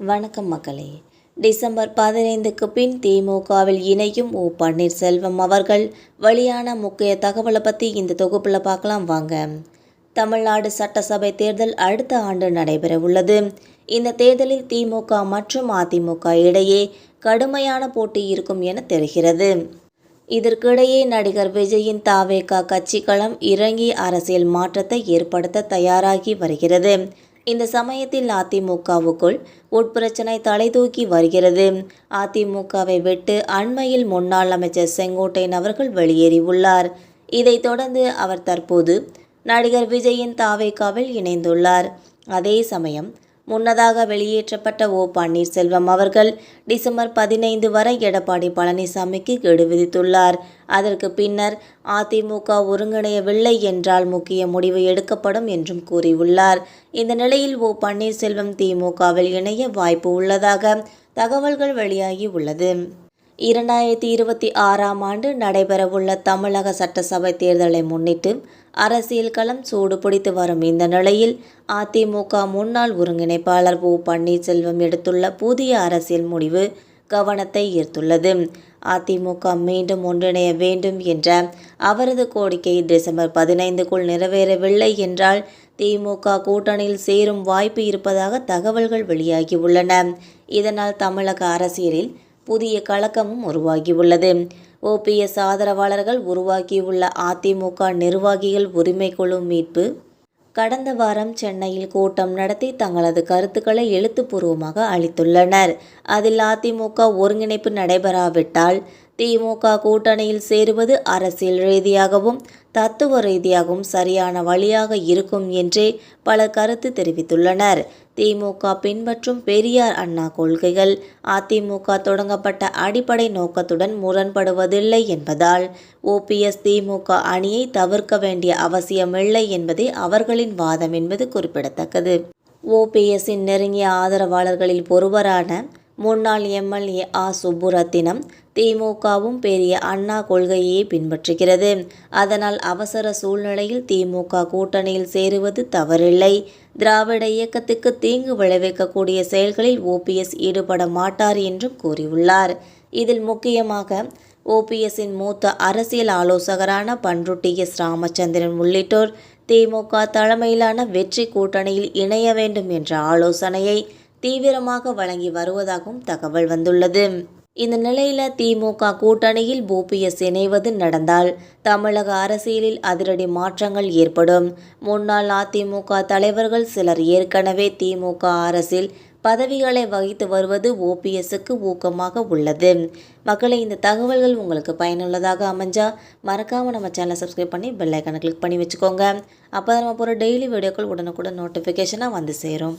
வணக்கம் மக்களே. டிசம்பர் பதினைந்துக்கு பின் திமுகவில் இணையும் ஓ பன்னீர்செல்வம் அவர்கள் வெளியான முக்கிய தகவலை பற்றி இந்த தொகுப்பில் பார்க்கலாம் வாங்க. தமிழ்நாடு சட்டசபை தேர்தல் அடுத்த ஆண்டு நடைபெற உள்ளது இந்த தேர்தலில் திமுக மற்றும் அதிமுக இடையே கடுமையான போட்டி இருக்கும் என தெரிகிறது. இதற்கிடையே நடிகர் விஜயின் தாவேகா கட்சிக்களம் இறங்கி அரசியல் மாற்றத்தை ஏற்படுத்த தயாராகி வருகிறது. இந்த சமயத்தில் அதிமுகவுக்குள் உட்பிரச்சனை தலைதூக்கி வருகிறது. அதிமுகவை விட்டு அண்மையில் முன்னாள் அமைச்சர் செங்கோட்டையன் அவர்கள் வெளியேறியுள்ளார். இதைத் தொடர்ந்து அவர் தற்போது நடிகர் விஜயின் தாவேகாவில் இணைந்துள்ளார். அதே சமயம் முன்னதாக வெளியேற்றப்பட்ட ஓ பன்னீர்செல்வம் அவர்கள் டிசம்பர் பதினைந்து வரை எடப்பாடி பழனிசாமிக்கு கெடு விதித்துள்ளார். அதற்கு பின்னர் அதிமுக ஒருங்கிணையவில்லை என்றால் முக்கிய முடிவு எடுக்கப்படும் என்றும் கூறியுள்ளார். இந்த நிலையில் ஓ பன்னீர்செல்வம் திமுகவில் இணைய வாய்ப்பு உள்ளதாக தகவல்கள் வெளியாகி உள்ளது. இரண்டாயிரத்தி இருபத்தி ஆறாம் ஆண்டு நடைபெறவுள்ள தமிழக சட்டசபை தேர்தலை முன்னிட்டு அரசியல் களம் சூடு பிடித்து வரும் இந்த நிலையில் அதிமுக முன்னாள் ஒருங்கிணைப்பாளர் ஓ பன்னீர்செல்வம் எடுத்துள்ள புதிய அரசியல் முடிவு கவனத்தை ஈர்த்துள்ளது. அதிமுக மீண்டும் ஒன்றிணைய வேண்டும் என்ற அவரது கோரிக்கை டிசம்பர் பதினைந்துக்குள் நிறைவேறவில்லை என்றால் திமுக கூட்டணியில் சேரும் வாய்ப்பு இருப்பதாக தகவல்கள் வெளியாகியுள்ளன. இதனால் தமிழக அரசியலில் புதிய கலக்கமும் உருவாகியுள்ளது. ஓபிஎஸ் ஆதரவாளர்கள் உருவாக்கியுள்ள அதிமுக நிர்வாகிகள் உரிமை குழு மீட்பு. கடந்த வாரம் சென்னையில் கூட்டம் நடத்தி தங்களது கருத்துக்களை எழுத்துப்பூர்வமாக அளித்துள்ளனர். அதில் அதிமுக ஒருங்கிணைப்பு நடைபெறாவிட்டால் திமுக கூட்டணியில் சேருவது அரசியல் ரீதியாகவும் தத்துவ ரீதியாகவும் சரியான வழியாக இருக்கும் என்றே பல கருத்து தெரிவித்துள்ளனர். திமுக பின்பற்றும் பெரியார் அண்ணா கொள்கைகள் அதிமுக தொடங்கப்பட்ட அடிப்படை நோக்கத்துடன் முரண்படுவதில்லை என்பதால் ஓபிஎஸ் திமுக அணியை தவிர்க்க வேண்டிய அவசியமில்லை என்பதே அவர்களின் வாதம் என்பது குறிப்பிடத்தக்கது. ஓபிஎஸ்ஸின் நெருங்கிய ஆதரவாளர்களில் ஒருவரான முன்னாள் எம்எல்ஏ ஆ. சுப்புரத்தினம் திமுகவும் பெரிய அண்ணா கொள்கையை பின்பற்றுகிறது. அதனால் அவசர சூழ்நிலையில் திமுக கூட்டணியில் சேருவது தவறில்லை. திராவிட இயக்கத்துக்கு தீங்கு விளைவிக்கக்கூடிய செயல்களில் ஓபிஎஸ் ஈடுபட மாட்டார் என்றும் கூறியுள்ளார். இதில் முக்கியமாக ஓபிஎஸ்ஸின் மூத்த அரசியல் ஆலோசகரான பன்ருட்டி எஸ். ராமச்சந்திரன் உள்ளிட்டோர் திமுக தலைமையிலான வெற்றி கூட்டணியில் இணைய வேண்டும் என்ற ஆலோசனையை தீவிரமாக வழங்கி வருவதாகவும் தகவல் வந்துள்ளது. இந்த நிலையில திமுக கூட்டணியில் ஓபிஎஸ் இணைவது நடந்தால் தமிழக அரசியலில் அதிரடி மாற்றங்கள் ஏற்படும். முன்னாள் அதிமுக தலைவர்கள் சிலர் ஏற்கனவே திமுக அரசில் பதவிகளை வகித்து வருவது ஓபிஎஸ்க்கு ஊக்கமாக உள்ளது. மக்களை இந்த தகவல்கள் உங்களுக்கு பயனுள்ளதாக அமைஞ்சா மறக்காமல் நம்ம சேனலை சப்ஸ்கிரைப் பண்ணி பெல்லைக்கான கிளிக் பண்ணி வச்சுக்கோங்க. அப்போ நம்ம போகிற டெய்லி வீடியோக்கள் உடனுக்குடன் நோட்டிஃபிகேஷனாக வந்து சேரும்.